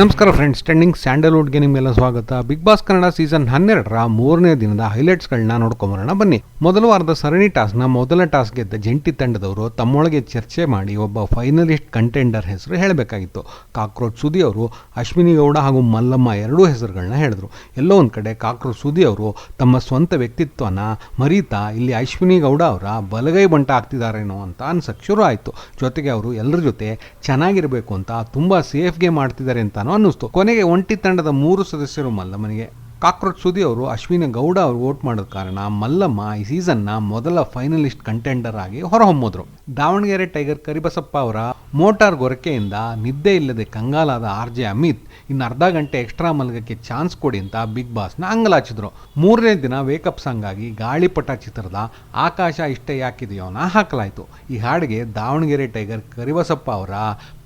ನಮಸ್ಕಾರ friends trending ಸ್ಯಾಂಡಲ್ವುಡ್ಗೆ ನಿಮಗೆಲ್ಲ ಸ್ವಾಗತ. ಬಿಗ್ ಬಾಸ್ ಕನ್ನಡ ಸೀಸನ್ ಹನ್ನೆರಡರ ಮೂರನೇ ದಿನದ ಹೈಲೈಟ್ಸ್ಗಳನ್ನ ನೋಡ್ಕೊಂಬರೋಣ ಬನ್ನಿ, ಮೊದಲ ವಾರದ ಸರಣಿ ಟಾಸ್ಕ್ನ ಮೊದಲ ಟಾಸ್ಕ್ ಗೆದ್ದ ಜಂಟಿ ತಂಡದವರು ತಮ್ಮೊಳಗೆ ಚರ್ಚೆ ಮಾಡಿ ಒಬ್ಬ ಫೈನಲಿಸ್ಟ್ ಕಂಟೆಂಡರ್ ಹೆಸರು ಹೇಳಬೇಕಾಗಿತ್ತು. ಕಾಕ್ರೋಚ್ ಸುದಿ ಅವರು, ಅಶ್ವಿನಿ ಗೌಡ ಹಾಗೂ ಮಲ್ಲಮ್ಮ ಎರಡೂ ಹೆಸರುಗಳನ್ನ ಹೇಳಿದ್ರು. ಎಲ್ಲೋ ಒಂದು ಕಡೆ ಕಾಕ್ರೋಚ್ ಸುದಿ ಅವರು ತಮ್ಮ ಸ್ವಂತ ವ್ಯಕ್ತಿತ್ವನ ಮರೀತಾ, ಇಲ್ಲಿ ಅಶ್ವಿನಿ ಗೌಡ ಅವರ ಬಲಗೈ ಬಂಟ ಆಗ್ತಿದ್ದಾರೇನೋ ಅಂತ ಅನ್ಸಕ್ಕೆ ಶುರು ಆಯಿತು. ಜೊತೆಗೆ ಅವರು ಎಲ್ಲರ ಜೊತೆ ಚೆನ್ನಾಗಿರಬೇಕು ಅಂತ ತುಂಬ ಸೇಫ್ಗೆ ಮಾಡ್ತಿದ್ದಾರೆ ಅಂತಾನೂ ಅನ್ನಿಸ್ತು. ಕೊನೆಗೆ ಒಂಟಿ ತಂಡದ ಮೂರು ಸದಸ್ಯರು ಮಲ್ಲಮ್ಮನಿಗೆ. ಕಾಕ್ರೋಚ್ ಸುದಿ ಅವರು, ಅಶ್ವಿನ ಗೌಡ ಅವರು ವೋಟ್ ಮಾಡೋದ ಕಾರಣ ಮಲ್ಲಮ್ಮ ಈ ಸೀಸನ್ನ ಮೊದಲ ಫೈನಲಿಸ್ಟ್ ಕಂಟೆಂಡರ್ ಆಗಿ ಹೊರಹೊಮ್ಮಿದ್ರು. ದಾವಣಗೆರೆ ಟೈಗರ್ ಕರಿಬಸಪ್ಪ ಅವರ ಮೋಟಾರ್ ಗೊರಕೆಯಿಂದ ನಿದ್ದೆ ಇಲ್ಲದೆ ಕಂಗಾಲಾದ ಆರ್ ಜೆ ಅಮಿತ್ ಇನ್ನು ಅರ್ಧ ಗಂಟೆ ಎಕ್ಸ್ಟ್ರಾ ಮಲಗಕ್ಕೆ ಚಾನ್ಸ್ ಕೊಡಿ ಅಂತ ಬಿಗ್ ಬಾಸ್ನ ಅಂಗಲಾಚಿದ್ರು. ಮೂರನೇ ದಿನ ವೇಕಪ್ ಸಾಂಗ್ ಆಗಿ ಗಾಳಿಪಟ ಚಿತ್ರದ ಆಕಾಶ ಇಷ್ಟ ಯಾಕಿದೆಯೋನ ಹಾಕಲಾಯಿತು. ಈ ಹಾಡಿಗೆ ದಾವಣಗೆರೆ ಟೈಗರ್ ಕರಿಬಸಪ್ಪ ಅವರ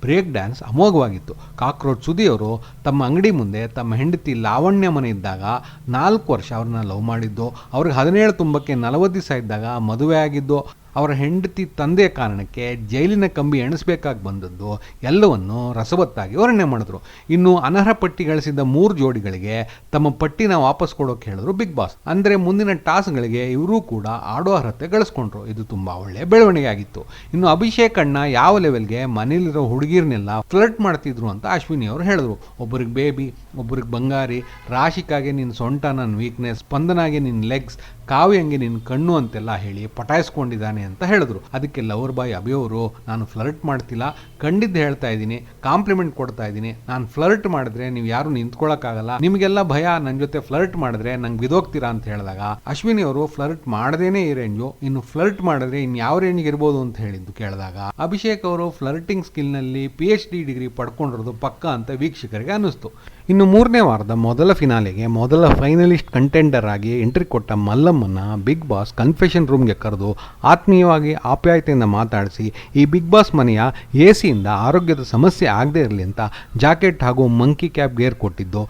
ಬ್ರೇಕ್ ಡ್ಯಾನ್ಸ್ ಅಮೋಘವಾಗಿತ್ತು. ಕಾಕ್ರೋಚ್ ಸುದಿಯವರು ತಮ್ಮ ಅಂಗಡಿ ಮುಂದೆ ತಮ್ಮ ಹೆಂಡತಿ ಲಾವಣ್ಯ ಮನೆ ಇದ್ದಾಗ ನಾಲ್ಕು ವರ್ಷ ಅವ್ರನ್ನ ಲವ್ ಮಾಡಿದ್ದು. ಅವ್ರಿಗೆ ಹದಿನೇಳು ತುಂಬಕ್ಕೆ ನಲವತ್ತು ದಿವಸ ಇದ್ದಾಗ ಮದುವೆ ಆಗಿದ್ದು ಅವರ ಹೆಂಡತಿ ತಂದೆಯ ಕಾರಣಕ್ಕೆ ಜೈಲಿನ ಕಂಬಿ ಎಣಿಸ್ಬೇಕಾಗಿ ಬಂದದ್ದು ಎಲ್ಲವನ್ನು ರಸವತ್ತಾಗಿ ವರ್ಣನೆ ಮಾಡಿದ್ರು. ಇನ್ನು ಅನರ್ಹ ಪಟ್ಟಿ ಗಳಿಸಿದ್ದ ಮೂರು ಜೋಡಿಗಳಿಗೆ ತಮ್ಮ ಪಟ್ಟಿನ ವಾಪಸ್ ಕೊಡೋಕೆ ಹೇಳಿದ್ರು ಬಿಗ್ ಬಾಸ್. ಅಂದರೆ ಮುಂದಿನ ಟಾಸ್ಗಳಿಗೆ ಇವರೂ ಕೂಡ ಆಡೋ ಅರ್ಹತೆ ಗಳಿಸ್ಕೊಂಡ್ರು. ಇದು ತುಂಬ ಒಳ್ಳೆಯ ಬೆಳವಣಿಗೆ ಆಗಿತ್ತು ಇನ್ನು ಅಭಿಷೇಕ್ ಅಣ್ಣ ಯಾವ ಲೆವೆಲ್ಗೆ ಮನೇಲಿರೋ ಹುಡುಗಿರ್ನೆಲ್ಲ ಫ್ಲರ್ಟ್ ಮಾಡ್ತಿದ್ರು ಅಂತ ಅಶ್ವಿನಿ ಅವರು ಹೇಳಿದ್ರು. ಒಬ್ಬರಿಗೆ ಬೇಬಿ, ಒಬ್ಬರಿಗೆ ಬಂಗಾರಿ, ರಾಶಿಕಾಗೆ ನಿನ್ನ ಸೊಂಟ ನನ್ನ ವೀಕ್ನೆಸ್ ಸ್ಪಂದನಾಗೆ ನಿನ್ನ ಲೆಗ್ಸ್ ಕಾವ್ಯಂಗೆ ನಿನ್ನ ಕಣ್ಣು ಅಂತೆಲ್ಲ ಹೇಳಿ ಪಟಾಯಿಸ್ಕೊಂಡಿದ್ದಾನೆ ಅಂತ ಹೇಳಿದ್ರು. ಅದಕ್ಕೆ ಲವರ್ ಬಾಯ್ ಅಭಿಯವರು ನಾನು ಫ್ಲರ್ಟ್ ಮಾಡ್ತಿಲ್ಲ, ಖಂಡಿತ ಹೇಳ್ತಾ ಇದ್ದೀನಿ ಕಾಂಪ್ಲಿಮೆಂಟ್ ಕೊಡ್ತಾ ಇದ್ದೀನಿ. ನಾನು ಫ್ಲರ್ಟ್ ಮಾಡಿದ್ರೆ ನೀವು ಯಾರು ನಿಂತ್ಕೊಳ್ಳೋಕ್ಕಾಗಲ್ಲ ನಿಮಗೆಲ್ಲ ಭಯ ನನ್ನ ಜೊತೆ ಫ್ಲರ್ಟ್ ಮಾಡಿದ್ರೆ ನಂಗೆ ಬಿದೋಗ್ತೀರಾ ಅಂತ ಹೇಳಿದಾಗ, ಅಶ್ವಿನಿ ಅವರು ಫ್ಲರ್ಟ್ ಮಾಡದೇನೆ ಈ ರೇಂಜು, ಇನ್ನು ಫ್ಲರ್ಟ್ ಮಾಡಿದ್ರೆ ಇನ್ನು ಯಾವ ರೇಂಜ್ಗೆ ಇರ್ಬೋದು? ಅಂತ ಹೇಳಿದ್ದು ಕೇಳಿದಾಗ, ಅಭಿಷೇಕ್ ಅವರು ಫ್ಲರ್ಟಿಂಗ್ ಸ್ಕಿಲ್ನಲ್ಲಿ ಪಿ ಎಚ್ ಡಿ ಡಿಗ್ರಿ ಪಡ್ಕೊಂಡಿರೋದು ಪಕ್ಕ ಅಂತ ವೀಕ್ಷಕರಿಗೆ ಅನ್ನಿಸ್ತು. ಇನ್ನು ಮೂರನೇ ವಾರದ ಮೊದಲ ಫಿನಾಲೆಗೆ ಮೊದಲ ಫೈನಲಿಸ್ಟ್ ಕಂಟೆಂಡರ್ ಆಗಿ ಎಂಟ್ರಿ ಕೊಟ್ಟ ಮಲ್ಲಮ್ಮನ ಬಿಗ್ ಬಾಸ್ ಕನ್ಫೆಷನ್ ರೂಮ್ಗೆ ಕರೆದು ಆತ್ಮೀಯವಾಗಿ ಆಪ್ಯಾಯತೆಯಿಂದ ಮಾತಾಡಿಸಿ ಈ ಬಿಗ್ ಬಾಸ್ ಮನೆಯ ಎ ಸಿಯಿಂದ ಆರೋಗ್ಯದ ಸಮಸ್ಯೆ ಆಗದೇ ಇರಲಿ ಅಂತ ಜಾಕೆಟ್ ಹಾಗೂ ಮಂಕಿ ಕ್ಯಾಪ್ ಗೇರ್ ಕೊಟ್ಟಿದ್ದು.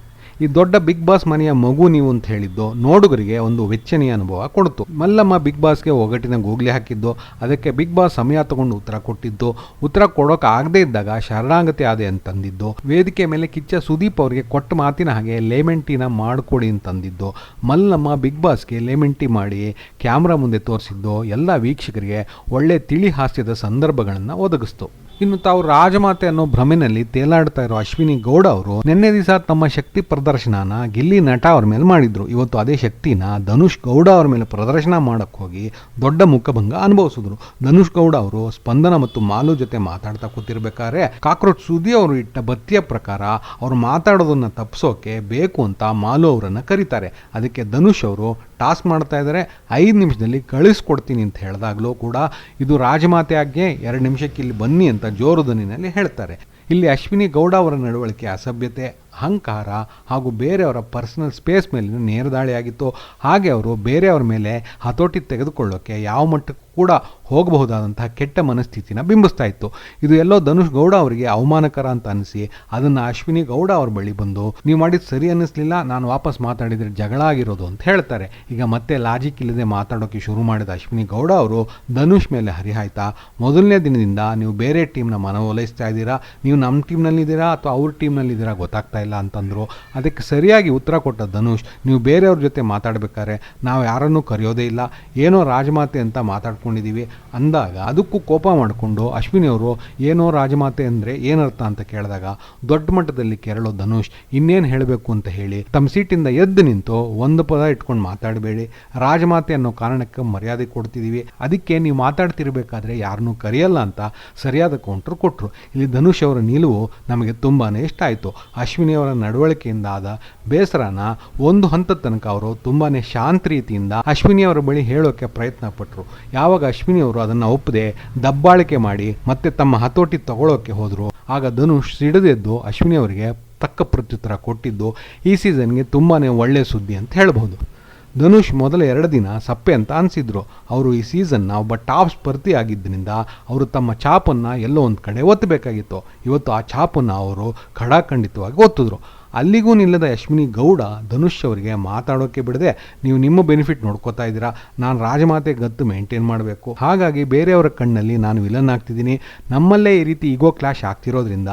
ಈ ದೊಡ್ಡ ಬಿಗ್ ಬಾಸ್ ಮನೆಯ ಮಗು ನೀವು ಅಂತ ಹೇಳಿದ್ದು ನೋಡುಗರಿಗೆ ಒಂದು ವೆಚ್ಚನೆಯ ಅನುಭವ ಕೊಡ್ತು. ಮಲ್ಲಮ್ಮ ಬಿಗ್ ಬಾಸ್ಗೆ ಒಗಟಿನ ಗೂಗ್ಲಿ ಹಾಕಿದ್ದು, ಅದಕ್ಕೆ ಬಿಗ್ ಬಾಸ್ ಸಮಯ ತಗೊಂಡು ಉತ್ತರ ಕೊಟ್ಟಿದ್ದು, ಉತ್ತರ ಕೊಡೋಕೆ ಆಗದೇ ಇದ್ದಾಗ ಶರಣಾಗತಿ ಆದೆ ಅಂತಂದಿದ್ದು ವೇದಿಕೆ ಮೇಲೆ ಕಿಚ್ಚ ಸುದೀಪ್ ಅವರಿಗೆ ಕೊಟ್ಟ ಮಾತಿನ ಹಾಗೆ ಲೇಮೆಂಟಿನ ಮಾಡಿಕೊಡಿ ಅಂತಂದಿದ್ದು ಮಲ್ಲಮ್ಮ ಬಿಗ್ ಬಾಸ್ಗೆ ಲೇಮೆಂಟಿ ಮಾಡಿ ಕ್ಯಾಮ್ರಾ ಮುಂದೆ ತೋರಿಸಿದ್ದು ಎಲ್ಲ ವೀಕ್ಷಕರಿಗೆ ಒಳ್ಳೆ ತಿಳಿ ಹಾಸ್ಯದ ಸಂದರ್ಭಗಳನ್ನು ಒದಗಿಸ್ತು. ಇನ್ನು ತಾವು ರಾಜಮಾತೆ ಅನ್ನೋ ಭ್ರಮೆನಲ್ಲಿ ತೇಲಾಡ್ತಾ ಇರೋ ಅಶ್ವಿನಿ ಗೌಡ ಅವರು ನಿನ್ನೆ ದಿವಸ ತಮ್ಮ ಶಕ್ತಿ ಪ್ರದರ್ಶನನ ಗಿಲ್ಲಿ ನಟ ಅವ್ರ ಮೇಲೆ ಮಾಡಿದ್ರು. ಇವತ್ತು ಅದೇ ಶಕ್ತಿನ ಧನುಷ್ ಗೌಡ ಅವ್ರ ಮೇಲೆ ಪ್ರದರ್ಶನ ಮಾಡಕ್ಕೆ ಹೋಗಿ ದೊಡ್ಡ ಮುಖಭಂಗ ಅನುಭವಿಸಿದ್ರು. ಧನುಷ್ ಗೌಡ ಅವರು ಸ್ಪಂದನ ಮತ್ತು ಮಾಲು ಜೊತೆ ಮಾತಾಡ್ತಾ ಕೂತಿರ್ಬೇಕಾದ್ರೆ ಕಾಕ್ರೋಚ್ ಸುದಿ ಅವರು ಇಟ್ಟ ಬತ್ತಿಯ ಪ್ರಕಾರ ಅವ್ರು ಮಾತಾಡೋದನ್ನ ತಪ್ಪಿಸೋಕೆ ಬೇಕು ಅಂತ ಮಾಲು ಅವರನ್ನು ಕರೀತಾರೆ. ಅದಕ್ಕೆ ಧನುಷ್ ಅವರು ಟಾಸ್ಕ್ ಮಾಡ್ತಾ ಇದ್ದಾರೆ. ಐದು ನಿಮಿಷದಲ್ಲಿ ಕಳಿಸ್ಕೊಡ್ತೀನಿ ಅಂತ ಹೇಳಿದಾಗಲೂ ಕೂಡ ಇದು ರಾಜಮಾತೆ ಆಗ್ಗೆ ಎರಡು ನಿಮಿಷಕ್ಕೆ ಇಲ್ಲಿ ಬನ್ನಿ ಅಂತ ಜೋರು ಧ್ವನಿನಲ್ಲಿ ಹೇಳ್ತಾರೆ. ಇಲ್ಲಿ ಅಶ್ವಿನಿ ಗೌಡ ಅವರ ನಡವಳಿಕೆ ಅಸಭ್ಯತೆ ಅಹಂಕಾರ ಹಾಗೂ ಬೇರೆಯವರ ಪರ್ಸನಲ್ ಸ್ಪೇಸ್ ಮೇಲಿನ ನೇರದಾಳಿಯಾಗಿತ್ತು ಹಾಗೆ ಅವರು ಬೇರೆಯವರ ಮೇಲೆ ಹತೋಟಿ ತೆಗೆದುಕೊಳ್ಳೋಕ್ಕೆ ಯಾವ ಮಟ್ಟಕ್ಕೂ ಕೂಡ ಹೋಗಬಹುದಾದಂತಹ ಕೆಟ್ಟ ಮನಸ್ಥಿತಿನ ಬಿಂಬಿಸ್ತಾ ಇತ್ತು. ಇದು ಎಲ್ಲೋ ಧನುಷ್ ಗೌಡ ಅವರಿಗೆ ಅವಮಾನಕರ ಅಂತ ಅನಿಸಿ, ಅದನ್ನು ಅಶ್ವಿನಿ ಗೌಡ ಅವ್ರ ಬಳಿ ಬಂದು, ನೀವು ಮಾಡಿದ ಸರಿ ಅನ್ನಿಸ್ಲಿಲ್ಲ, ನಾನು ವಾಪಸ್ ಮಾತಾಡಿದರೆ ಜಗಳ ಆಗಿರೋದು ಅಂತ ಹೇಳ್ತಾರೆ. ಈಗ ಮತ್ತೆ ಲಾಜಿಕ್ ಇಲ್ಲದೆ ಮಾತಾಡೋಕೆ ಶುರು ಮಾಡಿದ ಅಶ್ವಿನಿ ಗೌಡ ಅವರು ಧನುಷ್ ಮೇಲೆ ಹರಿಹಾಯ್ತಾ, ಮೊದಲನೇ ದಿನದಿಂದ ನೀವು ಬೇರೆ ಟೀಮ್ನ ಮನವೊಲೈಸ್ತಾ ಇದ್ದೀರಾ? ನೀವು ನಮ್ಮ ಟೀಮ್ನಲ್ಲಿದ್ದೀರಾ ಅಥವಾ ಅವ್ರ ಟೀಮ್ನಲ್ಲಿದ್ದೀರಾ ಗೊತ್ತಾಗ್ತಾ ಅಂತಂದರು. ಅದಕ್ಕೆ ಸರಿಯಾಗಿ ಉತ್ತರ ಕೊಟ್ಟ ಧನುಷ್, ನೀವು ಬೇರೆಯವ್ರ ಜೊತೆ ಮಾತಾಡಬೇಕಾದ್ರೆ ನಾವು ಯಾರನ್ನೂ ಕರೆಯೋದೇ ಇಲ್ಲ. ಏನೋ ರಾಜಮಾತೆ ಅಂತ ಮಾತಾಡ್ಕೊಂಡಿದ್ದೀವಿ ಅಂದಾಗ ಅದಕ್ಕೂ ಕೋಪ ಮಾಡಿಕೊಂಡು ಅಶ್ವಿನಿ ಅವರು, ಏನೋ ರಾಜಮಾತೆ ಅಂದರೆ ಏನರ್ಥ ಅಂತ ಕೇಳಿದಾಗ, ದೊಡ್ಡ ಮಟ್ಟದಲ್ಲಿ ಕೆರಳೋ ಧನುಷ್, ಇನ್ನೇನು ಹೇಳಬೇಕು ಅಂತ ಹೇಳಿ ತಮ್ಮ ಸೀಟಿಂದ ಎದ್ದು ನಿಂತು ಒಂದು ಪದ ಇಟ್ಕೊಂಡು ಮಾತಾಡಬೇಡಿ. ರಾಜಮಾತೆ ಅನ್ನೋ ಕಾರಣಕ್ಕೆ ಮರ್ಯಾದೆ ಕೊಡ್ತಿದ್ದೀವಿ ಅದಕ್ಕೆ ನೀವು ಮಾತಾಡ್ತಿರ್ಬೇಕಾದ್ರೆ ಯಾರನ್ನೂ ಕರೆಯಲ್ಲ ಅಂತ ಸರಿಯಾದ ಕೌಂಟ್ರ್. ಕೊಟ್ಟರು ಇಲ್ಲಿ ಧನುಷ್ ಅವರ ನಿಲುವು ನಮಗೆ ತುಂಬಾ ಇಷ್ಟ ಆಯಿತು. ಅಶ್ವಿನಿ ಅವರ ನಡವಳಿಕೆಯಿಂದ ಆದ ಬೇಸರನ ಒಂದು ಹಂತದ ತನಕ ಅವರು ತುಂಬಾ ಶಾಂತ ರೀತಿಯಿಂದ ಅಶ್ವಿನಿಯವರ ಬಳಿ ಹೇಳೋಕೆ ಪ್ರಯತ್ನ ಪಟ್ಟರು ಯಾವಾಗ ಅಶ್ವಿನಿಯವರು ಅದನ್ನು ಒಪ್ಪದೆ ದಬ್ಬಾಳಿಕೆ ಮಾಡಿ ಮತ್ತೆ ತಮ್ಮ ಹತೋಟಿ ತಗೊಳ್ಳೋಕೆ ಹೋದರು, ಆಗ ಧನುಷ್ ಸಿಡಿದೆದ್ದು ಅಶ್ವಿನಿ ಅವರಿಗೆ ತಕ್ಕ ಪ್ರತ್ಯುತ್ತರ ಕೊಟ್ಟಿದ್ದು ಈ ಸೀಸನ್ಗೆ ತುಂಬಾ ಒಳ್ಳೆಯ ಸುದ್ದಿ ಅಂತ ಹೇಳಬಹುದು. ಧನುಷ್ ಮೊದಲ ಎರಡು ದಿನ ಸಪ್ಪೆ ಅಂತ ಅನಿಸಿದ್ರು. ಅವರು ಈ ಸೀಸನ್ನ ಒಬ್ಬ ಟಾಪ್ ಸ್ಪರ್ಧಿ ಆಗಿದ್ದರಿಂದ ಅವರು ತಮ್ಮ ಛಾಪನ್ನು ಎಲ್ಲೋ ಒಂದು ಕಡೆ ಒತ್ತಬೇಕಾಗಿತ್ತು ಇವತ್ತು ಆ ಛಾಪನ್ನು ಅವರು ಖಡಾಖಂಡಿತವಾಗಿ ಒತ್ತಿದ್ರು. ಅಲ್ಲಿಗೂ ನಿಲ್ಲದ ಯಶ್ಮಿನಿ ಗೌಡ ಧನುಷ್ ಅವರಿಗೆ ಮಾತಾಡೋಕೆ ಬಿಡದೆ ನೀವು ನಿಮ್ಮ ಬೆನಿಫಿಟ್ ನೋಡ್ಕೋತಾ ಇದ್ದೀರಾ? ನಾನು ರಾಜಮಾತೆ ಗತ್ತು ಮೇಂಟೈನ್ ಮಾಡಬೇಕು. ಹಾಗಾಗಿ ಬೇರೆಯವರ ಕಣ್ಣಲ್ಲಿ ನಾನು ವಿಲನ್ ಆಗ್ತಿದ್ದೀನಿ. ನಮ್ಮಲ್ಲೇ ಈ ರೀತಿ ಈಗೋ ಕ್ಲಾಶ್ ಆಗ್ತಿರೋದ್ರಿಂದ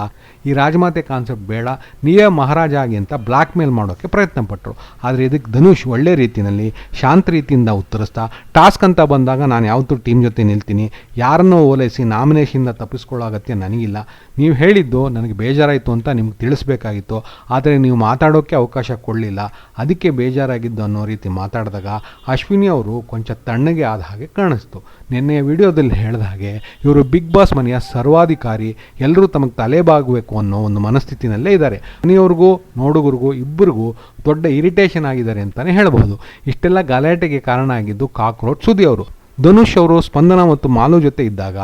ಈ ರಾಜಮಾತೆ ಕಾನ್ಸೆಪ್ಟ್ ಬೇಡ. ನೀವೇ ಮಹಾರಾಜ ಆಗಿ ಅಂತ ಬ್ಲ್ಯಾಕ್ ಮೇಲ್ ಮಾಡೋಕ್ಕೆ ಪ್ರಯತ್ನ ಪಟ್ಟರು ಆದರೆ ಇದಕ್ಕೆ ಧನುಷ್ ಒಳ್ಳೆ ರೀತಿಯಲ್ಲಿ ಶಾಂತ ರೀತಿಯಿಂದ ಉತ್ತರಿಸ್ತಾ, ಟಾಸ್ಕ್ ಅಂತ ಬಂದಾಗ ನಾನು ಯಾವತ್ತೂ ಟೀಮ್ ಜೊತೆ ನಿಲ್ತೀನಿ. ಯಾರನ್ನೋ ಓಲೈಸಿ ನಾಮಿನೇಷನ್ ತಪ್ಪಿಸ್ಕೊಳ್ಳೋ ಅಗತ್ಯ ನನಗಿಲ್ಲ. ನೀವು ಹೇಳಿದ್ದು ನನಗೆ ಬೇಜಾರಾಯಿತು ಅಂತ ನಿಮ್ಗೆ ತಿಳಿಸ್ಬೇಕಾಗಿತ್ತು. ಆದರೆ ನೀವು ಮಾತಾಡೋಕ್ಕೆ ಅವಕಾಶ ಕೊಡಲಿಲ್ಲ. ಅದಕ್ಕೆ ಬೇಜಾರಾಗಿದ್ದು ಅನ್ನೋ ರೀತಿ ಮಾತಾಡಿದಾಗ ಅಶ್ವಿನಿ ಅವರು ಕೊಂಚ ತಣ್ಣಗೆ ಆದ ಹಾಗೆ ಕಾಣಿಸ್ತು. ನಿನ್ನೆಯ ವಿಡಿಯೋದಲ್ಲಿ ಹೇಳಿದ ಹಾಗೆ ಇವರು ಬಿಗ್ ಬಾಸ್ ಮನೆಯ ಸರ್ವಾಧಿಕಾರಿ ಎಲ್ಲರೂ ತಮಗೆ ತಲೆಬಾಗಬೇಕು ಅನ್ನೋ ಒಂದು ಮನಸ್ಥಿತಿನಲ್ಲೇ ಇದ್ದಾರೆ. ಮನೆಯವ್ರಿಗೂ, ನೋಡುಗರಿಗೂ, ಇಬ್ಬರಿಗೂ ದೊಡ್ಡ ಇರಿಟೇಷನ್ ಆಗಿದ್ದಾರೆ ಅಂತಲೇ ಹೇಳಬಹುದು. ಇಷ್ಟೆಲ್ಲ ಗಲಾಟೆಗೆ ಕಾರಣ ಆಗಿದ್ದು ಕಾಕ್ರೋಚ್ ಸುದಿ ಅವರು ಧನುಷ್ ಅವರು ಸ್ಪಂದನ ಮತ್ತು ಮಾಲು ಜೊತೆ ಇದ್ದಾಗ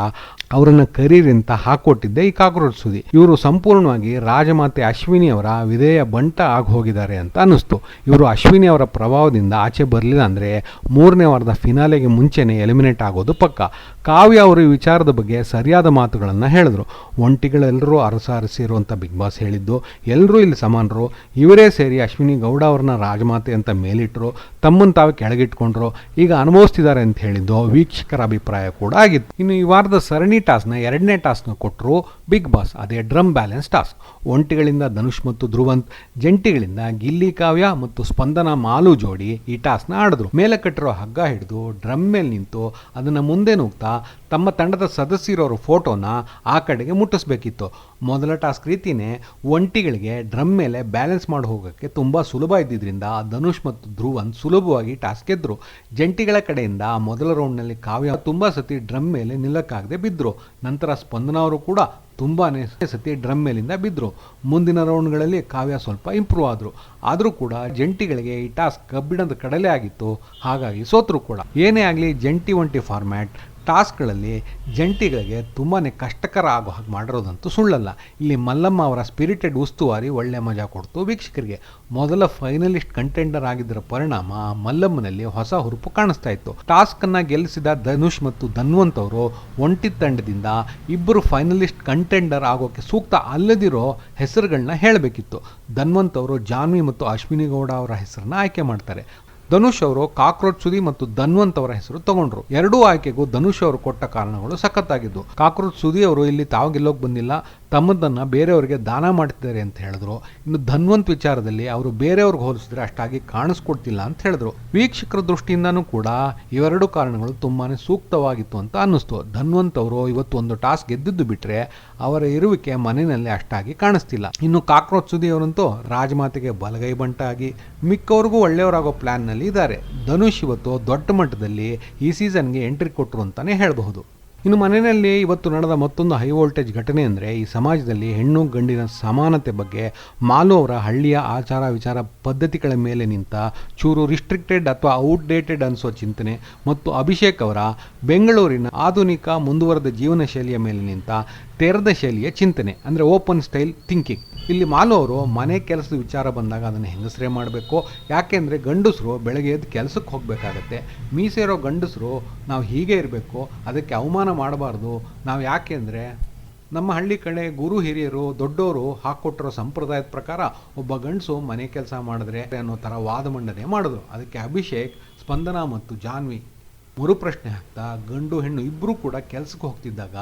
ಅವರನ್ನು ಕರೀರಿಂತ ಹಾಕೊಟ್ಟಿದ್ದೆ ಈ ಕಾಕ್ರೋಚ್ ಸುದಿ. ಇವರು ಸಂಪೂರ್ಣವಾಗಿ ರಾಜಮಾತೆ ಅಶ್ವಿನಿ ಅವರ ವಿಧೇಯ ಬಂಟ ಆಗಿ ಹೋಗಿದ್ದಾರೆ ಅಂತ ಅನ್ನಿಸ್ತು. ಇವರು ಅಶ್ವಿನಿ ಅವರ ಪ್ರಭಾವದಿಂದ ಆಚೆ ಬರಲಿಲ್ಲ ಅಂದರೆ ಮೂರನೇ ವಾರದ ಫಿನಾಲೆಗೆ ಮುಂಚೆನೇ ಎಲಿಮಿನೇಟ್ ಆಗೋದು ಪಕ್ಕ. ಕಾವ್ಯ ಅವರು ಈ ವಿಚಾರದ ಬಗ್ಗೆ ಸರಿಯಾದ ಮಾತುಗಳನ್ನು ಹೇಳಿದ್ರು. ಒಂಟಿಗಳೆಲ್ಲರೂ ಅರಸ ಅರಸಿರುವಂಥ ಬಿಗ್ ಬಾಸ್ ಹೇಳಿದ್ದು ಎಲ್ಲರೂ ಇಲ್ಲಿ ಸಮಾನರು. ಇವರೇ ಸೇರಿ ಅಶ್ವಿನಿ ಗೌಡ ಅವ್ರನ್ನ ರಾಜಮಾತೆ ಅಂತ ಮೇಲಿಟ್ಟರು ತಮ್ಮನ್ನು ತಾವು ಕೆಳಗಿಟ್ಕೊಂಡ್ರು. ಈಗ ಅನುಭವಿಸ್ತಿದ್ದಾರೆ ಅಂತ ಹೇಳಿದ್ದು, ವೀಕ್ಷಕರ ಅಭಿಪ್ರಾಯ ಕೂಡ ಆಗಿತ್ತು. ಇನ್ನು ಈ ವಾರದ ಸರಣಿ ಟಾಸ್ಕ್ನ ಎರಡನೇ ಟಾಸ್ಕ್ನ ಕೊಟ್ಟರು ಬಿಗ್ ಬಾಸ್, ಅದೇ ಡ್ರಮ್ ಬ್ಯಾಲೆನ್ಸ್ ಟಾಸ್ಕ್. ಒಂಟಿಗಳಿಂದ ಧನುಷ್ ಮತ್ತು ಧ್ರುವಂತ್, ಜಂಟಿಗಳಿಂದ ಗಿಲ್ಲಿ, ಕಾವ್ಯ ಮತ್ತು ಸ್ಪಂದನ ಮಾಲು ಜೋಡಿ ಈ ಟಾಸ್ಕ್ನ ಆಡಿದ್ರು. ಮೇಲೆ ಕಟ್ಟಿರೋ ಹಗ್ಗ ಹಿಡಿದು ಡ್ರಮ್ ಮೇಲೆ ನಿಂತು ಅದನ್ನು ಮುಂದೆ ನುಗ್ತಾ ತಮ್ಮ ತಂಡದ ಸದಸ್ಯರವರ ಫೋಟೋನ ಆ ಕಡೆಗೆ ಮುಟ್ಟಿಸ್ಬೇಕಿತ್ತು. ಮೊದಲ ಟಾಸ್ಕ್ ರೀತಿಯೇ ಒಂಟಿಗಳಿಗೆ ಡ್ರಮ್ ಮೇಲೆ ಬ್ಯಾಲೆನ್ಸ್ ಮಾಡಿ ಹೋಗೋಕ್ಕೆ ತುಂಬ ಸುಲಭ ಇದ್ದಿದ್ದರಿಂದ ಧನುಷ್ ಮತ್ತು ಧ್ರುವನ್ ಸುಲಭವಾಗಿ ಟಾಸ್ಕ್ ಎದ್ದರು ಜಂಟಿಗಳ ಕಡೆಯಿಂದ ಮೊದಲ ರೌಂಡ್ನಲ್ಲಿ ಕಾವ್ಯ ತುಂಬ ಸತಿ ಡ್ರಮ್ ಮೇಲೆ ನಿಲ್ಲಕ್ಕಾಗದೆ ಬಿದ್ದರು ನಂತರ ಸ್ಪಂದನವರು ಕೂಡ ತುಂಬಾ ಸತಿ ಡ್ರಮ್ ಮೇಲಿಂದ ಬಿದ್ದರು ಮುಂದಿನ ರೌಂಡ್ಗಳಲ್ಲಿ ಕಾವ್ಯ ಸ್ವಲ್ಪ ಇಂಪ್ರೂವ್ ಆದರು. ಆದರೂ ಕೂಡ ಜಂಟಿಗಳಿಗೆ ಈ ಟಾಸ್ಕ್ ಕಬ್ಬಿಣದ ಕಡಲೆ ಆಗಿತ್ತು. ಹಾಗಾಗಿ ಸೋತರು ಕೂಡ. ಏನೇ ಆಗಲಿ ಜಂಟಿ ಒಂಟಿ ಫಾರ್ಮ್ಯಾಟ್. ಟಾಸ್ಕ್ಗಳಲ್ಲಿ ಜಂಟಿಗಳಿಗೆ ತುಂಬಾ ಕಷ್ಟಕರ ಆಗೋ ಹಾಗೆ ಮಾಡಿರೋದಂತೂ ಸುಳ್ಳಲ್ಲ. ಇಲ್ಲಿ ಮಲ್ಲಮ್ಮ ಅವರ ಸ್ಪಿರಿಟೆಡ್ ಉಸ್ತುವಾರಿ ಒಳ್ಳೆ ಮಜಾ ಕೊಡ್ತು ವೀಕ್ಷಕರಿಗೆ. ಮೊದಲ ಫೈನಲಿಸ್ಟ್ ಕಂಟೆಂಡರ್ ಆಗಿದ್ದರ ಪರಿಣಾಮ ಮಲ್ಲಮ್ಮನಲ್ಲಿ ಹೊಸ ಹುರುಪು ಕಾಣಿಸ್ತಾ ಇತ್ತು. ಟಾಸ್ಕನ್ನು ಗೆಲ್ಲಿಸಿದ ಧನುಷ್ ಮತ್ತು ಧನ್ವಂತ್ ಅವರು ಒಂಟಿ ತಂಡದಿಂದ ಇಬ್ಬರು ಫೈನಲಿಸ್ಟ್ ಕಂಟೆಂಡರ್ ಆಗೋಕ್ಕೆ ಸೂಕ್ತ ಅಲ್ಲದಿರೋ ಹೆಸರುಗಳನ್ನ ಹೇಳಬೇಕಿತ್ತು. ಧನ್ವಂತ್ ಅವರು ಜಾನ್ವಿ ಮತ್ತು ಅಶ್ವಿನಿ ಗೌಡ ಅವರ ಹೆಸರನ್ನ ಆಯ್ಕೆ ಮಾಡ್ತಾರೆ. ಧನುಷ್ ಅವರು ಕಾಕ್ರೋಚ್ ಸುದಿ ಮತ್ತು ಧನ್ವಂತ್ ಅವರ ಹೆಸರು ತಗೊಂಡ್ರು. ಎರಡೂ ಆಯ್ಕೆಗೂ ಧನುಷ್ ಅವರು ಕೊಟ್ಟ ಕಾರಣಗಳು ಸಖತ್ತಾಗಿದ್ದು. ಕಾಕ್ರೋಚ್ ಸುದಿ ಅವರು ಇಲ್ಲಿ ತಾವು ಗೆಲ್ಲೋಕೆ ಬಂದಿಲ್ಲ. ತಮ್ಮದನ್ನು ಬೇರೆಯವರಿಗೆ ದಾನ ಮಾಡ್ತಿದ್ದಾರೆ ಅಂತ ಹೇಳಿದ್ರು. ಇನ್ನು ಧನ್ವಂತ್ ವಿಚಾರದಲ್ಲಿ ಅವರು ಬೇರೆಯವ್ರಿಗೆ ಹೋಲಿಸಿದ್ರೆ ಅಷ್ಟಾಗಿ ಕಾಣಿಸ್ಕೊಡ್ತಿಲ್ಲ ಅಂತ ಹೇಳಿದ್ರು. ವೀಕ್ಷಕರ ದೃಷ್ಟಿಯಿಂದನೂ ಕೂಡ ಇವೆರಡು ಕಾರಣಗಳು ತುಂಬಾ ಸೂಕ್ತವಾಗಿತ್ತು ಅಂತ ಅನ್ನಿಸ್ತು. ಧನ್ವಂತ್ ಅವರು ಇವತ್ತು ಒಂದು ಟಾಸ್ಕ್ ಗೆದ್ದಿದ್ದು ಬಿಟ್ಟರೆ ಅವರ ಇರುವಿಕೆ ಮನೆಯಲ್ಲಿ ಅಷ್ಟಾಗಿ ಕಾಣಿಸ್ತಿಲ್ಲ. ಇನ್ನು ಕಾಕ್ರೋಚ್ ಸುದಿಯವರಂತೂ ರಾಜಮಾತೆಗೆ ಬಲಗೈ ಬಂಟಾಗಿ ಮಿಕ್ಕವ್ರಿಗೂ ಒಳ್ಳೆಯವರಾಗೋ ಪ್ಲ್ಯಾನ್ನಲ್ಲಿ ಇದ್ದಾರೆ. ಧನುಷ್ ಇವತ್ತು ದೊಡ್ಡ ಮಟ್ಟದಲ್ಲಿ ಈ ಸೀಸನ್ಗೆ ಎಂಟ್ರಿ ಕೊಟ್ಟರು ಅಂತಲೇ ಹೇಳಬಹುದು. ಇನ್ನು ಮನೆಯಲ್ಲಿ ಇವತ್ತು ನಡೆದ ಮತ್ತೊಂದು ಹೈ ವೋಲ್ಟೇಜ್ ಘಟನೆ ಅಂದರೆ ಈ ಸಮಾಜದಲ್ಲಿ ಹೆಣ್ಣು ಗಂಡಿನ ಸಮಾನತೆ ಬಗ್ಗೆ ಮಾಲು ಅವರ ಹಳ್ಳಿಯ ಆಚಾರ ವಿಚಾರ ಪದ್ಧತಿಗಳ ಮೇಲೆ ನಿಂತ ಚೂರು ರಿಸ್ಟ್ರಿಕ್ಟೆಡ್ ಅಥವಾ ಔಟ್ಡೇಟೆಡ್ ಅನಿಸೋ ಚಿಂತನೆ ಮತ್ತು ಅಭಿಷೇಕ್ ಅವರ ಬೆಂಗಳೂರಿನ ಆಧುನಿಕ ಮುಂದುವರೆದ ಜೀವನ ಶೈಲಿಯ ಮೇಲೆ ನಿಂತ ತೆರೆದ ಶೈಲಿಯ ಚಿಂತನೆ, ಅಂದರೆ ಓಪನ್ ಸ್ಟೈಲ್ ಥಿಂಕಿಂಗ್. ಇಲ್ಲಿ ಮಾಲು ಅವರು ಮನೆ ಕೆಲಸದ ವಿಚಾರ ಬಂದಾಗ ಅದನ್ನು ಹೆಂಗಸರೇ ಮಾಡಬೇಕು ಯಾಕೆಂದರೆ ಗಂಡಸರು ಬೆಳಗ್ಗೆ ಎದ್ದು ಕೆಲಸಕ್ಕೆ ಹೋಗಬೇಕಾಗತ್ತೆ. ಮೀಸೆ ಇರೋ ಗಂಡಸರು ನಾವು ಹೀಗೆ ಇರಬೇಕು, ಅದಕ್ಕೆ ಅವಮಾನ ಮಾಡಬಾರ್ದು. ನಾವು ಯಾಕೆಂದರೆ ನಮ್ಮ ಹಳ್ಳಿ ಕಡೆ ಗುರು ಹಿರಿಯರು ದೊಡ್ಡವರು ಹಾಕ್ಕೊಟ್ಟಿರೋ ಸಂಪ್ರದಾಯದ ಪ್ರಕಾರ ಒಬ್ಬ ಗಂಡಸು ಮನೆ ಕೆಲಸ ಮಾಡಿದ್ರೆ ಅನ್ನೋ ಥರ ವಾದ ಮಂಡನೆ ಮಾಡಿದ್ರು. ಅದಕ್ಕೆ ಅಭಿಷೇಕ್, ಸ್ಪಂದನ ಮತ್ತು ಜಾನ್ವಿ ಮರುಪ್ರಶ್ನೆ ಹಾಕ್ತಾ ಗಂಡು ಹೆಣ್ಣು ಇಬ್ಬರೂ ಕೂಡ ಕೆಲಸಕ್ಕೆ ಹೋಗ್ತಿದ್ದಾಗ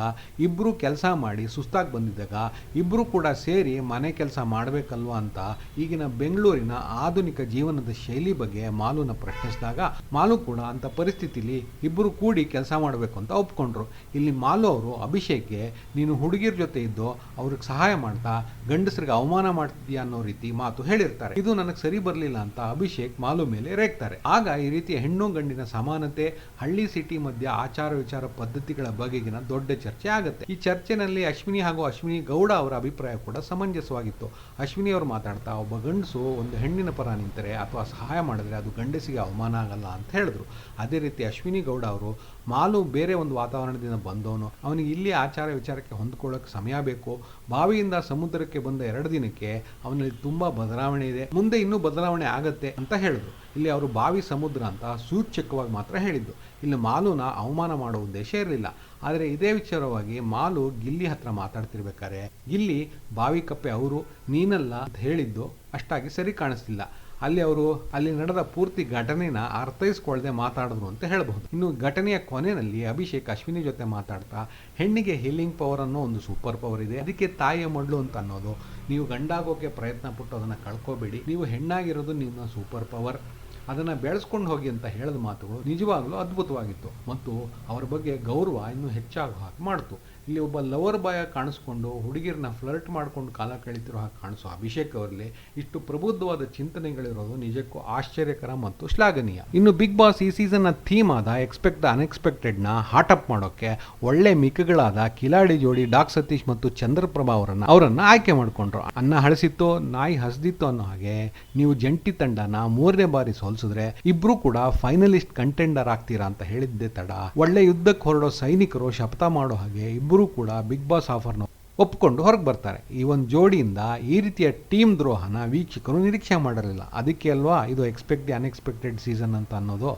ಇಬ್ಬರೂ ಕೆಲಸ ಮಾಡಿ ಸುಸ್ತಾಗಿ ಬಂದಿದ್ದಾಗ ಇಬ್ಬರೂ ಕೂಡ ಸೇರಿ ಮನೆ ಕೆಲಸ ಮಾಡಬೇಕಲ್ವ ಅಂತ ಈಗಿನ ಬೆಂಗಳೂರಿನ ಆಧುನಿಕ ಜೀವನದ ಶೈಲಿ ಬಗ್ಗೆ ಮಾಲುನ ಪ್ರಶ್ನಿಸಿದಾಗ, ಮಾಲು ಕೂಡ ಅಂಥ ಪರಿಸ್ಥಿತಿಲಿ ಇಬ್ಬರು ಕೂಡಿ ಕೆಲಸ ಮಾಡಬೇಕು ಅಂತ ಒಪ್ಕೊಂಡ್ರು. ಇಲ್ಲಿ ಮಾಲು ಅವರು ಅಭಿಷೇಕ್ಗೆ, ನೀನು ಹುಡುಗಿರ ಜೊತೆ ಇದ್ದು ಅವ್ರಿಗೆ ಸಹಾಯ ಮಾಡ್ತಾ, ಗಂಡಸರಿಗೆ ಅವಮಾನ ಮಾಡ್ತಿದ್ಯಾ ಅನ್ನೋ ರೀತಿ ಮಾತು ಹೇಳಿರ್ತಾರೆ. ಇದು ನನಗೆ ಸರಿ ಬರಲಿಲ್ಲ ಅಂತ ಅಭಿಷೇಕ್ ಮಾಲು ಮೇಲೆ ರೇಗ್ತಾರೆ. ಆಗ ಈ ರೀತಿಯ ಹೆಣ್ಣು ಗಂಡಿನ ಸಮಾನತೆ ಹಳ್ಳಿ ಸಿಟಿ ಮಧ್ಯ ಆಚಾರ ವಿಚಾರ ಪದ್ಧತಿಗಳ ಬಗೆಗಿನ ದೊಡ್ಡ ಚರ್ಚೆ ಆಗುತ್ತೆ. ಈ ಚರ್ಚೆನಲ್ಲಿ ಅಶ್ವಿನಿ ಹಾಗೂ ಅಶ್ವಿನಿ ಗೌಡ ಅವರ ಅಭಿಪ್ರಾಯ ಕೂಡ ಸಮಂಜಸವಾಗಿತ್ತು. ಅಶ್ವಿನಿ ಅವರು ಮಾತಾಡ್ತಾ, ಒಬ್ಬ ಗಂಡಸು ಒಂದು ಹೆಣ್ಣಿನ ಪರ ನಿಂತರೆ ಅಥವಾ ಸಹಾಯ ಮಾಡಿದ್ರೆ ಅದು ಗಂಡಸಿಗೆ ಅವಮಾನ ಆಗಲ್ಲ ಅಂತ ಹೇಳಿದ್ರು. ಅದೇ ರೀತಿ ಅಶ್ವಿನಿ ಗೌಡ ಅವರು, ಮಾಲು ಬೇರೆ ಒಂದು ವಾತಾವರಣದಿಂದ ಬಂದವನು. ಅವನಿಗೆ ಇಲ್ಲಿ ಆಚಾರ ವಿಚಾರಕ್ಕೆ ಹೊಂದ್ಕೊಳ್ಳೋಕೆ ಸಮಯ ಬೇಕು. ಬಾವಿಯಿಂದ ಸಮುದ್ರಕ್ಕೆ ಬಂದ ಎರಡು ದಿನಕ್ಕೆ ಅವನಲ್ಲಿ ತುಂಬ ಬದಲಾವಣೆ ಇದೆ. ಮುಂದೆ ಇನ್ನೂ ಬದಲಾವಣೆ ಆಗತ್ತೆ ಅಂತ ಹೇಳಿದ್ರು. ಇಲ್ಲಿ ಅವರು ಬಾವಿ ಸಮುದ್ರ ಅಂತ ಸೂಚಕವಾಗಿ ಮಾತ್ರ ಹೇಳಿದ್ದು. ಇಲ್ಲಿ ಮಾಲುನ ಅವಮಾನ ಮಾಡೋ ಉದ್ದೇಶ ಇರಲಿಲ್ಲ. ಆದರೆ ಇದೇ ವಿಚಾರವಾಗಿ ಮಾಲು ಗಿಲ್ಲಿ ಹತ್ರ ಮಾತಾಡ್ತಿರ್ಬೇಕಾರೆ ಗಿಲ್ಲಿ, ಬಾವಿ ಕಪ್ಪೆ ಅವರು, ನೀನಲ್ಲ ಅಂತ ಹೇಳಿದ್ದು ಅಷ್ಟಾಗಿ ಸರಿ ಕಾಣಿಸ್ತಿಲ್ಲ ಅಲ್ಲಿ ಅವರು ಅಲ್ಲಿ ನಡೆದ ಪೂರ್ತಿ ಘಟನೆನ ಅರ್ಥೈಸ್ಕೊಳ್ಳದೆ ಮಾತಾಡಿದ್ರು ಅಂತ ಹೇಳಬಹುದು. ಇನ್ನು ಘಟನೆಯ ಕೊನೆಯಲ್ಲಿ ಅಭಿಷೇಕ್ ಅಶ್ವಿನಿ ಜೊತೆ ಮಾತಾಡ್ತಾ, ಹೆಣ್ಣಿಗೆ ಹೀಲಿಂಗ್ ಪವರ್ ಅನ್ನೋ ಒಂದು ಸೂಪರ್ ಪವರ್ ಇದೆ. ಅದಕ್ಕೆ ತಾಯಿಯ ಮಡ್ಲು ಅಂತ ಅನ್ನೋದು. ನೀವು ಗಂಡಾಗೋಕೆ ಪ್ರಯತ್ನ ಪಟ್ಟು ಅದನ್ನು ಕಳ್ಕೊಬೇಡಿ. ನೀವು ಹೆಣ್ಣಾಗಿರೋದು ನಿಮ್ಮ ಸೂಪರ್ ಪವರ್ ಅದನ್ನು ಬೆಳೆಸ್ಕೊಂಡು ಹೋಗಿ ಅಂತ ಹೇಳಿದ ಮಾತುಗಳು ನಿಜವಾಗ್ಲೂ ಅದ್ಭುತವಾಗಿತ್ತು. ಮತ್ತು ಅವರ ಬಗ್ಗೆ ಗೌರವ ಇನ್ನೂ ಹೆಚ್ಚಾಗುವ ಹಾಗೆ ಮಾಡ್ತು. ಇಲ್ಲಿ ಒಬ್ಬ ಲವರ್ ಬಾಯ ಕಾಣಿಸ್ಕೊಂಡು ಹುಡುಗಿರನ್ನ ಫ್ಲರ್ಟ್ ಮಾಡ್ಕೊಂಡು ಕಾಲ ಕಳೀತಿರೋ ಹಾಗೆ ಕಾಣಿಸೋ ಅಭಿಷೇಕ್ ಅವರಲ್ಲಿ ಇಷ್ಟು ಪ್ರಬುದ್ಧವಾದ ಚಿಂತನೆಗಳಿರೋದು ನಿಜಕ್ಕೂ ಆಶ್ಚರ್ಯಕರ ಮತ್ತು ಶ್ಲಾಘನೀಯ. ಇನ್ನು ಬಿಗ್ ಬಾಸ್ ಈ ಸೀಸನ್ನ ಥೀಮ್ ಆದ ಎಕ್ಸ್ಪೆಕ್ಟ್ ದ ಅನ್ಎಕ್ಸ್ಪೆಕ್ಟೆಡ್ನ ಹಾಟ್ ಅಪ್ ಮಾಡೋಕ್ಕೆ ಒಳ್ಳೆ ಮಿಕ್ಕಗಳಾದ ಕಿಲಾಡಿ ಜೋಡಿ ಡಾಕ್ ಸತೀಶ್ ಮತ್ತು ಚಂದ್ರಪ್ರಭಾ ಅವರನ್ನ ಅವರನ್ನು ಆಯ್ಕೆ ಮಾಡ್ಕೊಂಡ್ರು. ಅನ್ನ ಹಳಸಿತ್ತು, ನಾಯಿ ಹಸ್ದಿತ್ತು ಅನ್ನೋ ಹಾಗೆ ನೀವು ಜಂಟಿ ತಂಡನ ಮೂರನೇ ಬಾರಿ ಸೋಲಿಸಿದ್ರೆ ಇಬ್ರು ಕೂಡ ಫೈನಲಿಸ್ಟ್ ಕಂಟೆಂಡರ್ ಆಗ್ತೀರಾ ಅಂತ ಹೇಳಿದ್ದೆ ತಡ. ಒಳ್ಳೆ ಯುದ್ಧಕ್ಕೆ ಹೊರಡೋ ಸೈನಿಕರು ಶಪಥ ಮಾಡೋ ಹಾಗೆ ಕೂಡ ಬಿಗ್ ಬಾಸ್ ಆಫರ್ನ ಒಪ್ಪಿಕೊಂಡು ಹೊರಗೆ ಬರ್ತಾರೆ. ಈ ಒಂದು ಜೋಡಿಯಿಂದ ಈ ರೀತಿಯ ಟೀಮ್ ದ್ರೋಹನ ವೀಕ್ಷಕರು ನಿರೀಕ್ಷೆ ಮಾಡಿರಲಿಲ್ಲ. ಅದಕ್ಕೆ ಅಲ್ವಾ ಇದು ಎಕ್ಸ್ಪೆಕ್ಟ್ ದಿ ಅನ್ಎಕ್ಸ್ಪೆಕ್ಟೆಡ್ ಸೀಸನ್ ಅಂತ ಅನ್ನೋದು?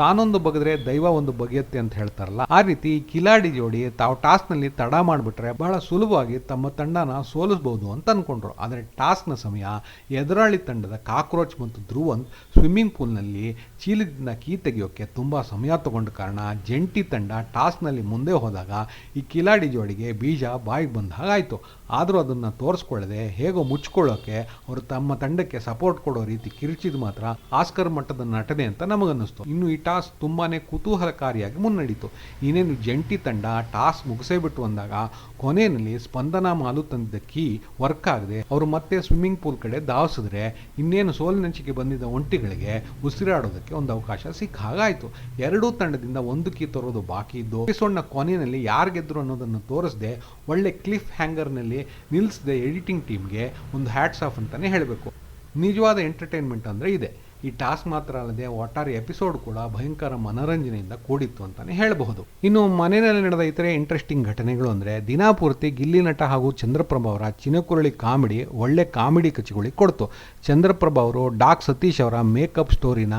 ತಾನೊಂದು ಬಗೆದ್ರೆ ದೈವ ಒಂದು ಬಗೆಯುತ್ತೆ ಅಂತ ಹೇಳ್ತಾರಲ್ಲ. ಆ ರೀತಿ ಕಿಲಾಡಿ ಜೋಡಿ ತಾವು ಟಾಸ್ಕ್ನಲ್ಲಿ ತಡ ಮಾಡಿಬಿಟ್ರೆ ಬಹಳ ಸುಲಭವಾಗಿ ತಮ್ಮ ತಂಡನ ಸೋಲಿಸ್ಬೋದು ಅಂತ ಅಂದ್ಕೊಂಡ್ರು ಆದರೆ ಟಾಸ್ಕ್ನ ಸಮಯ ಎದುರಾಳಿ ತಂಡದ ಕಾಕ್ರೋಚ್ ಮತ್ತು ಧ್ರುವಂತ್ ಸ್ವಿಮ್ಮಿಂಗ್ ಪೂಲ್ನಲ್ಲಿ ಚೀಲದಿಂದ ಕೀ ತೆಗೆಯೋಕ್ಕೆ ತುಂಬ ಸಮಯ ತಗೊಂಡ ಕಾರಣ ಜಂಟಿ ತಂಡ ಟಾಸ್ನಲ್ಲಿ ಮುಂದೆ ಹೋದಾಗ ಈ ಕಿಲಾಡಿ ಜೋಡಿಗೆ ಬೀಜ ಬಾಯಿಗೆ ಬಂದ ಹಾಗಾಯಿತು. ಆದರೂ ಅದನ್ನು ತೋರಿಸ್ಕೊಳ್ಳದೆ ಹೇಗೋ ಮುಚ್ಕೊಳ್ಳೋಕೆ ಅವರು ತಮ್ಮ ತಂಡಕ್ಕೆ ಸಪೋರ್ಟ್ ಕೊಡೋ ರೀತಿ ಕಿರಿಚಿದ ಮಾತ್ರ ಆಸ್ಕರ್ ಮಟ್ಟದ ನಟನೆ ಅಂತ ನಮಗನ್ನಿಸ್ತು. ಇನ್ನು ಈ ಟಾಸ್ಕ್ ತುಂಬಾನೇ ಕುತೂಹಲಕಾರಿಯಾಗಿ ಮುನ್ನಡೀತು. ಇನ್ನೇನು ಜಂಟಿ ತಂಡ ಟಾಸ್ ಮುಗಿಸೇ ಬಿಟ್ಟು ಅಂದಾಗ ಕೊನೆಯಲ್ಲಿ ಸ್ಪಂದನ ಮಾಲು ತಂದಿದ್ದ ಕೀ ವರ್ಕ್ ಆಗದೆ ಅವರು ಮತ್ತೆ ಸ್ವಿಮ್ಮಿಂಗ್ ಪೂಲ್ ಕಡೆ ಧಾವಿಸಿದ್ರೆ ಇನ್ನೇನು ಸೋಲಿನಂಚಿಕೆ ಬಂದಿದ್ದ ಒಂಟಿಗಳಿಗೆ ಉಸಿರಾಡೋದಕ್ಕೆ ಒಂದು ಅವಕಾಶ ಸಿಕ್ಕ. ಹಾಗಾಯಿತು. ಎರಡೂ ತಂಡದಿಂದ ಒಂದು ಕೀ ತರೋದು ಬಾಕಿ ಇದ್ದು ಎಪಿಸೋಡ್ನ ಕೊನೆಯಲ್ಲಿ ಯಾರು ಗೆದ್ರು ಅನ್ನೋದನ್ನು ತೋರಿಸದೆ, ಒಳ್ಳೆ ಕ್ಲಿಫ್ ಹ್ಯಾಂಗರ್ನಲ್ಲಿ ನಿಲ್ಲಿಸದೆ ಎಡಿಟಿಂಗ್ ಟೀಮ್ಗೆ ಒಂದು ಹ್ಯಾಟ್ಸ್ ಆಫ್ ಅಂತಾನೆ ಹೇಳಬೇಕು. ನಿಜವಾದ ಎಂಟರ್ಟೈನ್ಮೆಂಟ್ ಅಂದರೆ ಇದೆ. ಈ ಟಾಸ್ಕ್ ಮಾತ್ರ ಅಲ್ಲದೆ ಒಟ್ಟಾರೆ ಎಪಿಸೋಡ್ ಕೂಡ ಭಯಂಕರ ಮನೋರಂಜನೆಯಿಂದ ಕೂಡಿತ್ತು ಅಂತಾನೆ ಹೇಳಬಹುದು. ಇನ್ನು ಮನೆಯಲ್ಲಿ ನಡೆದ ಇತರೆ ಇಂಟ್ರೆಸ್ಟಿಂಗ್ ಘಟನೆಗಳು ಅಂದರೆ ದಿನಾಪೂರ್ತಿ ಗಿಲ್ಲಿ ನಟ ಹಾಗೂ ಚಂದ್ರಪ್ರಭಾ ಅವರ ಚಿನಕುರಳಿ ಕಾಮಿಡಿ ಒಳ್ಳೆ ಕಾಮಿಡಿ ಕಚಿಗಳಿಗೆ ಕೊಡ್ತು. ಚಂದ್ರಪ್ರಭಾ ಅವರು ಡಾಕ್ ಸತೀಶ್ ಅವರ ಮೇಕಪ್ ಸ್ಟೋರಿನ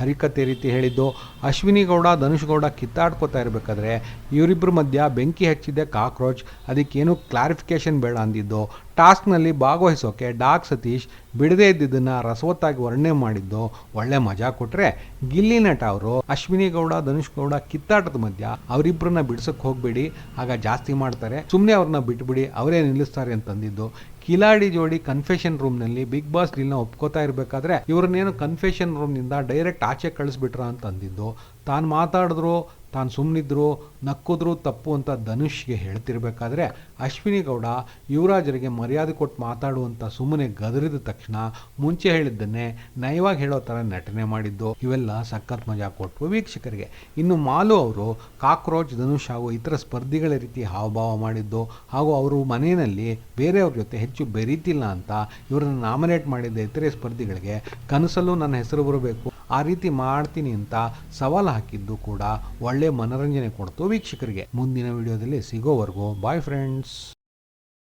ಹರಿಕತೆ ರೀತಿ ಹೇಳಿದ್ದು, ಅಶ್ವಿನಿ ಗೌಡ, ಧನುಷ್ ಗೌಡ ಕಿತ್ತಾಡ್ಕೋತಾ ಇರಬೇಕಾದ್ರೆ ಇವರಿಬ್ಬರ ಮಧ್ಯ ಬೆಂಕಿ ಹಚ್ಚಿದ್ದೆ ಕಾಕ್ರೋಚ್, ಅದಕ್ಕೇನು ಕ್ಲಾರಿಫಿಕೇಶನ್ ಬೇಡ ಅಂದಿದ್ದು ಟಾಸ್ಕ್ನಲ್ಲಿ ಭಾಗವಹಿಸೋಕೆ ಡಾಕ್ ಸತೀಶ್ ಬಿಡದೇ ಇದ್ದಿದ್ದನ್ನು ರಸವತ್ತಾಗಿ ವರ್ಣನೆ ಮಾಡಿದ್ದು ಒಳ್ಳೆ ಮಜಾ ಕೊಟ್ಟರೆ ಗಿಲ್ಲಿ ನಟ ಅವರು, ಅಶ್ವಿನಿ ಗೌಡ, ಧನುಷ್ ಗೌಡ ಕಿತ್ತಾಟದ ಮಧ್ಯ ಅವರಿಬ್ಬರನ್ನ ಬಿಡಿಸೋಕೆ ಹೋಗಬೇಡಿ, ಆಗ ಜಾಸ್ತಿ ಮಾಡ್ತಾರೆ. ಸುಮ್ಮನೆ ಅವ್ರನ್ನ ಬಿಟ್ಬಿಡಿ, ಅವರೇ ನಿಲ್ಲಿಸ್ತಾರೆ ಅಂತಂದಿದ್ದು ಕಿಲಾಡಿ ಜೋಡಿ ಕನ್ಫೆಷನ್ ರೂಮ್ನಲ್ಲಿ ಬಿಗ್ ಬಾಸ್ ಡೀಲ್ನ ಒಪ್ಕೋತಾ ಇರಬೇಕಾದ್ರೆ ಇವ್ರನ್ನೇನು ಕನ್ಫೆಷನ್ ರೂಮ್ನಿಂದ ಡೈರೆಕ್ಟ್ ಆಚೆ ಕಳಿಸ್ಬಿಟ್ರ ಅಂತಂದಿದ್ದು ತಾನು ಮಾತಾಡಿದ್ರು ತಾನು ಸುಮ್ಮನಿದ್ರು ನಕ್ಕಿದ್ರು ತಪ್ಪು ಅಂತ ಧನುಷ್ಗೆ ಹೇಳ್ತಿರ್ಬೇಕಾದ್ರೆ ಅಶ್ವಿನಿ ಗೌಡ ಯುವರಾಜರಿಗೆ ಮರ್ಯಾದೆ ಕೊಟ್ಟು ಮಾತಾಡುವಂಥ ಸುಮ್ಮನೆ ಗದರಿದ ತಕ್ಷಣ ಮುಂಚೆ ಹೇಳಿದ್ದನ್ನೇ ನಯವಾಗಿ ಹೇಳೋ ಥರ ನಟನೆ ಮಾಡಿದ್ದು. ಇವೆಲ್ಲ ಸಖತ್ ಮಜಾ ಕೊಟ್ಟು ವೀಕ್ಷಕರಿಗೆ. ಇನ್ನು ಮಾಲು ಅವರು ಕಾಕ್ರೋಚ್, ಧನುಷ್ ಹಾಗೂ ಇತರ ಸ್ಪರ್ಧಿಗಳ ರೀತಿ ಹಾವಭಾವ ಮಾಡಿದ್ದು ಹಾಗೂ ಅವರು ಮನೆಯಲ್ಲಿ ಬೇರೆಯವ್ರ ಜೊತೆ ಹೆಚ್ಚು ಬೆರೀತಿಲ್ಲ ಅಂತ ಇವರನ್ನು ನಾಮಿನೇಟ್ ಮಾಡಿದ್ದ ಇತರೆ ಸ್ಪರ್ಧಿಗಳಿಗೆ ಕನಸಲ್ಲೂ ನನ್ನ ಹೆಸರು ಬರಬೇಕು. ಆ ರೀತಿ ಮಾಡ್ತೀನಿ ಅಂತ ಸವಾಲು ಹಾಕಿದ್ದು ಕೂಡ ಒಳ್ಳೆ ಮನೋರಂಜನೆ ಕೊಡ್ತು ವೀಕ್ಷಕರಿಗೆ. ಮುಂದಿನ ವಿಡಿಯೋದಲ್ಲಿ ಸಿಗೋವರೆಗೂ ಬಾಯ್ ಫ್ರೆಂಡ್ಸ್